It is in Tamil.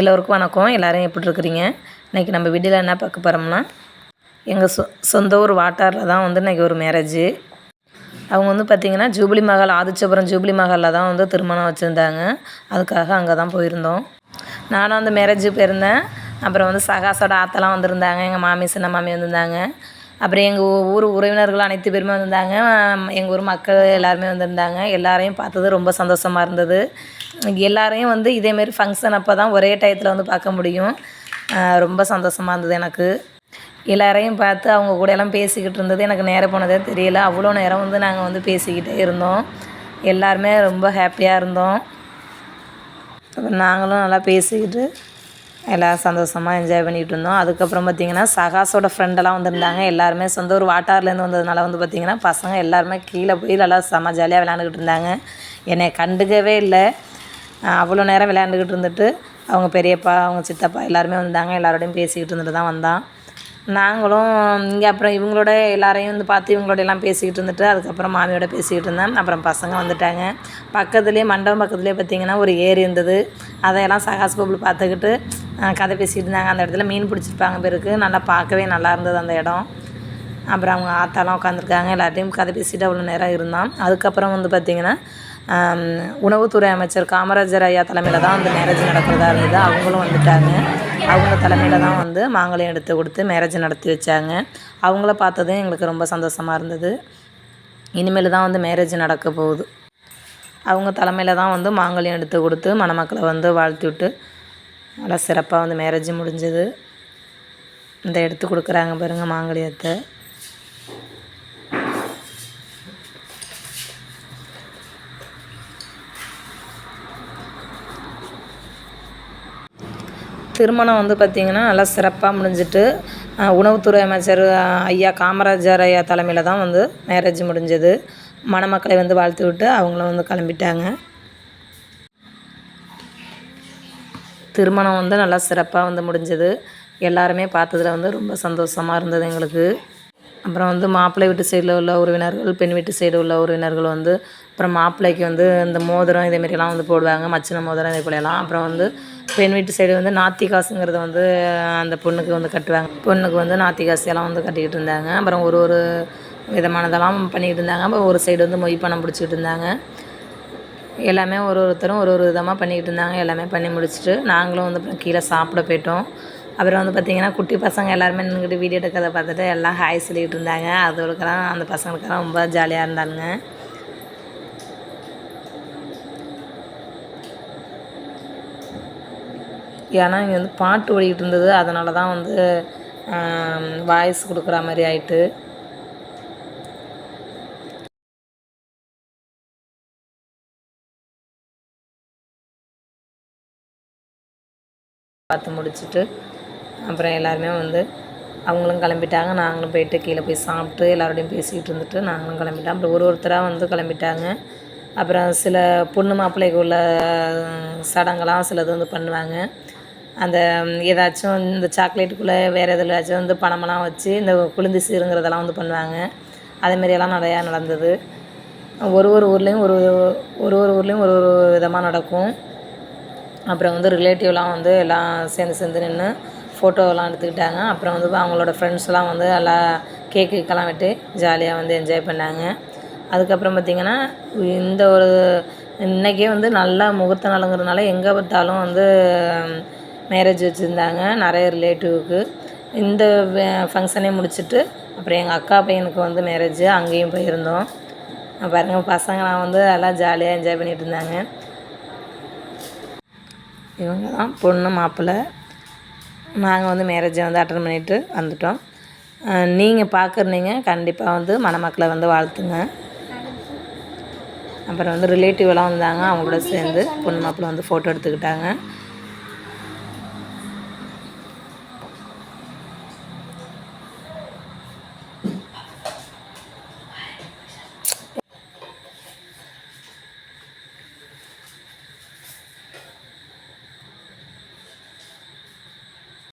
எல்லோருக்கும் வணக்கம். எல்லோரும் எப்படி இருக்கிறீங்க? இன்றைக்கி நம்ம வீடியோவில் என்ன பார்க்க போகிறோம்னா எங்கள் சொ சொந்த ஊர் வாட்டாரில் தான் வந்து இன்றைக்கி ஒரு மேரேஜு அவங்க வந்து பார்த்திங்கன்னா ஜூபிலி மஹால் ஆதிச்சபுரம் ஜூபிலி மஹாலில் தான் வந்து திருமணம் வச்சுருந்தாங்க. அதுக்காக அங்கே தான் போயிருந்தோம். நானும் அந்த மேரேஜுக்கு போயிருந்தேன். அப்புறம் வந்து சகாசோட ஆத்தெல்லாம் வந்திருந்தாங்க. எங்கள் மாமி சின்ன மாமி வந்திருந்தாங்க. அப்புறம் எங்கள் ஊர் உறவினர்கள் அனைத்து பேருமே வந்திருந்தாங்க. எங்கள் ஊர் மக்கள் எல்லாருமே வந்திருந்தாங்க. எல்லாரையும் பார்த்தது ரொம்ப சந்தோஷமாக இருந்தது. எல்லாரையும் வந்து இதேமாரி ஃபங்க்ஷன் அப்போ தான் ஒரே டயத்தில் வந்து பார்க்க முடியும். ரொம்ப சந்தோஷமாக இருந்தது எனக்கு. எல்லாரையும் பார்த்து அவங்க கூட எல்லாம் பேசிக்கிட்டு இருந்தது. எனக்கு நேரம் போனதே தெரியல. அவ்வளோ நேரம் வந்து நாங்கள் வந்து பேசிக்கிட்டே இருந்தோம். எல்லாருமே ரொம்ப ஹாப்பியாக இருந்தோம். அப்புறம் நாங்களும் நல்லா பேசிக்கிட்டு எல்லோரும் சந்தோஷமாக என்ஜாய் பண்ணிகிட்டு இருந்தோம் அதுக்கப்புறம் பார்த்திங்கன்னா சகாஸோட ஃப்ரெண்டெல்லாம் வந்திருந்தாங்க. எல்லாருமே சொந்த ஒரு வாட்டார்லேருந்து வந்ததுனால வந்து பார்த்திங்கன்னா பசங்க எல்லாருமே கீழே போய் நல்லா செம்ம ஜாலியாக விளையாண்டுக்கிட்டு இருந்தாங்க. என்னை கண்டுக்கவே இல்லை. அவ்வளோ நேரம் விளையாண்டுக்கிட்டு இருந்துட்டு அவங்க பெரியப்பா அவங்க சித்தப்பா எல்லாருமே வந்தாங்க. எல்லாரோடையும் பேசிக்கிட்டு இருந்துட்டு தான் வந்தான். நாங்களும் இங்கே அப்புறம் இவங்களோட எல்லாரையும் வந்து பார்த்து இவங்களோட எல்லாம் பேசிக்கிட்டு இருந்துட்டு அதுக்கப்புறம் மாமியோட பேசிக்கிட்டு இருந்தேன். அப்புறம் பசங்க வந்துட்டாங்க. பக்கத்துலேயே மண்டபம் பக்கத்துலேயே பார்த்திங்கன்னா ஒரு ஏரி இருந்தது. அதையெல்லாம் சகாஸ் பபுள் பார்த்துக்கிட்டு கதை பேசிட்டு இருந்தாங்க. அந்த இடத்துல மீன் பிடிச்சிருப்பாங்க பேருக்கு. நல்லா பார்க்கவே நல்லா இருந்தது அந்த இடம். அப்புறம் அவங்க ஆத்தாலாம் உட்காந்துருக்காங்க எல்லார்ட்டையும் கதை பேசிட்டு அவ்வளோ நேரம் இருந்தான். அதுக்கப்புறம் வந்து பார்த்திங்கன்னா உணவுத்துறை அமைச்சர் காமராஜர் ஐயா தலைமையில் தான் வந்து மேரேஜ் நடக்கிறதா இருந்தது. அவங்களும் வந்துட்டாங்க. அவங்க தலைமையில் தான் வந்து மாங்கல்யம் எடுத்து கொடுத்து மேரேஜ் நடத்தி வச்சாங்க. அவங்கள பார்த்ததும் எங்களுக்கு ரொம்ப சந்தோஷமாக இருந்தது. இனிமேல் தான் வந்து மேரேஜ் நடக்க போகுது. அவங்க தலைமையில் தான் வந்து மாங்கல்யம் எடுத்து கொடுத்து மணமக்களை வந்து வாழ்த்தி விட்டு நல்லா சிறப்பாக வந்து மேரேஜ் முடிஞ்சது. இந்த எடுத்து கொடுக்குறாங்க பாருங்கள் மாங்கல்யத்தை. திருமணம் வந்து பார்த்திங்கன்னா நல்லா சிறப்பாக முடிஞ்சிட்டு உணவுத்துறை அமைச்சர் ஐயா காமராஜர் ஐயா தலைமையில் தான் வந்து மேரேஜ் முடிஞ்சது. மணமக்களை வந்து வாழ்த்து விட்டு அவங்களும் வந்து கிளம்பிட்டாங்க. திருமணம் வந்து நல்லா சிறப்பாக வந்து முடிஞ்சது. எல்லாருமே பார்த்ததுல வந்து ரொம்ப சந்தோஷமாக இருந்தது எங்களுக்கு. அப்புறம் வந்து மாப்பிள்ளை வீட்டு சைடில் உள்ள உறவினர்கள் பெண் வீட்டு சைடு உள்ள உறவினர்கள் வந்து அப்புறம் மாப்பிள்ளைக்கு வந்து இந்த மோதிரம் இதேமாரிலாம் வந்து போடுவாங்க மச்சின மோதிரம் இதே போலலாம். அப்புறம் வந்து பெண் வீட்டு சைடு வந்து நாத்தி காசுங்கிறத வந்து அந்த பொண்ணுக்கு வந்து கட்டுவாங்க. பொண்ணுக்கு வந்து நாத்தி காசு வந்து கட்டிக்கிட்டு இருந்தாங்க. அப்புறம் ஒரு ஒரு விதமானதெல்லாம் பண்ணிகிட்டு இருந்தாங்க அப்புறம் ஒரு சைடு வந்து மொய் பணம் பிடிச்சிட்டு இருந்தாங்க எல்லாமே ஒரு ஒருத்தரும் ஒரு ஒரு விதமாக பண்ணிக்கிட்டு இருந்தாங்க எல்லாமே பண்ணி முடிச்சுட்டு நாங்களும் வந்து கீழே சாப்பிட போயிட்டோம். அப்புறம் வந்து பார்த்திங்கன்னா குட்டி பசங்க எல்லாருமே நின்றுக்கிட்டு வீடியோ எடுக்கிறத பார்த்துட்டு எல்லாம் ஹாய் சொல்லிகிட்டு இருந்தாங்க. அதுகளுக்கெல்லாம் அந்த பசங்களுக்கெல்லாம் ரொம்ப ஜாலியாக இருந்தாங்க ஏன்னா இங்கே வந்து பாட்டு ஓடிக்கிட்டு இருந்தது. அதனால தான் வந்து வாய்ஸ் கொடுக்குற மாதிரி ஆயிட்டு. பார்த்து முடிச்சுட்டு அப்புறம் எல்லாருமே வந்து அவங்களும் கிளம்பிட்டாங்க. நாங்களும் போயிட்டு கீழே போய் சாப்பிட்டு எல்லாரோடையும் பேசிக்கிட்டு இருந்துட்டு நாங்களும் கிளம்பிட்டோம். அப்புறம் ஒரு ஒருத்தராக வந்து கிளம்பிட்டாங்க. அப்புறம் சில பொண்ணு மாப்பிள்ளைக்கு உள்ள சடங்கெல்லாம் சிலது வந்து பண்ணுவாங்க. அந்த ஏதாச்சும் இந்த சாக்லேட்டுக்குள்ளே வேறு எதுலையாச்சும் வந்து பணமெல்லாம் வச்சு இந்த குளிந்து சீருங்கிறதெல்லாம் வந்து பண்ணுவாங்க. அதேமாரியெல்லாம் நிறையா நடந்தது. ஒரு ஒரு ஊர்லேயும் ஒரு ஒரு ஒரு ஊர்லேயும் ஒரு ஒரு விதமாக நடக்கும். அப்புறம் வந்து ரிலேட்டிவ்லாம் வந்து எல்லாம் சேர்ந்து சேர்ந்து நின்று ஃபோட்டோவெல்லாம் எடுத்துக்கிட்டாங்க. அப்புறம் வந்து அவங்களோட ஃப்ரெண்ட்ஸ்லாம் வந்து நல்லா கேக்குக்கெல்லாம் விட்டு வெட்டி ஜாலியாக வந்து என்ஜாய் பண்ணாங்க. அதுக்கப்புறம் பார்த்திங்கன்னா இந்த ஒரு இன்றைக்கே வந்து நல்லா முகூர்த்த நாளுங்கிறதுனால எங்கே பார்த்தாலும் வந்து மேரேஜ் வச்சுருந்தாங்க நிறைய ரிலேட்டிவுக்கு இந்த ஃபங்க்ஷனே முடிச்சுட்டு அப்புறம் எங்கள் அக்கா பையனுக்கு வந்து மேரேஜ் அங்கேயும் போயிருந்தோம். பாருங்கள் பசங்களாம் வந்து நல்லா ஜாலியாக என்ஜாய் பண்ணிகிட்டு இருந்தாங்க. இவங்க தான் பொண்ணு மாப்பிள்ளை. நாங்கள் வந்து மேரேஜை வந்து அட்டன் பண்ணிவிட்டு வந்துட்டோம். நீங்கள் பார்க்குறீங்க கண்டிப்பாக வந்து மணமக்களை வந்து வாழ்த்துங்க. அப்புறம் வந்து ரிலேட்டிவ் எல்லாம் வந்தாங்க அவங்களோட சேர்ந்து பொண்ணு மாப்பிள்ளை வந்து ஃபோட்டோ எடுத்துக்கிட்டாங்க.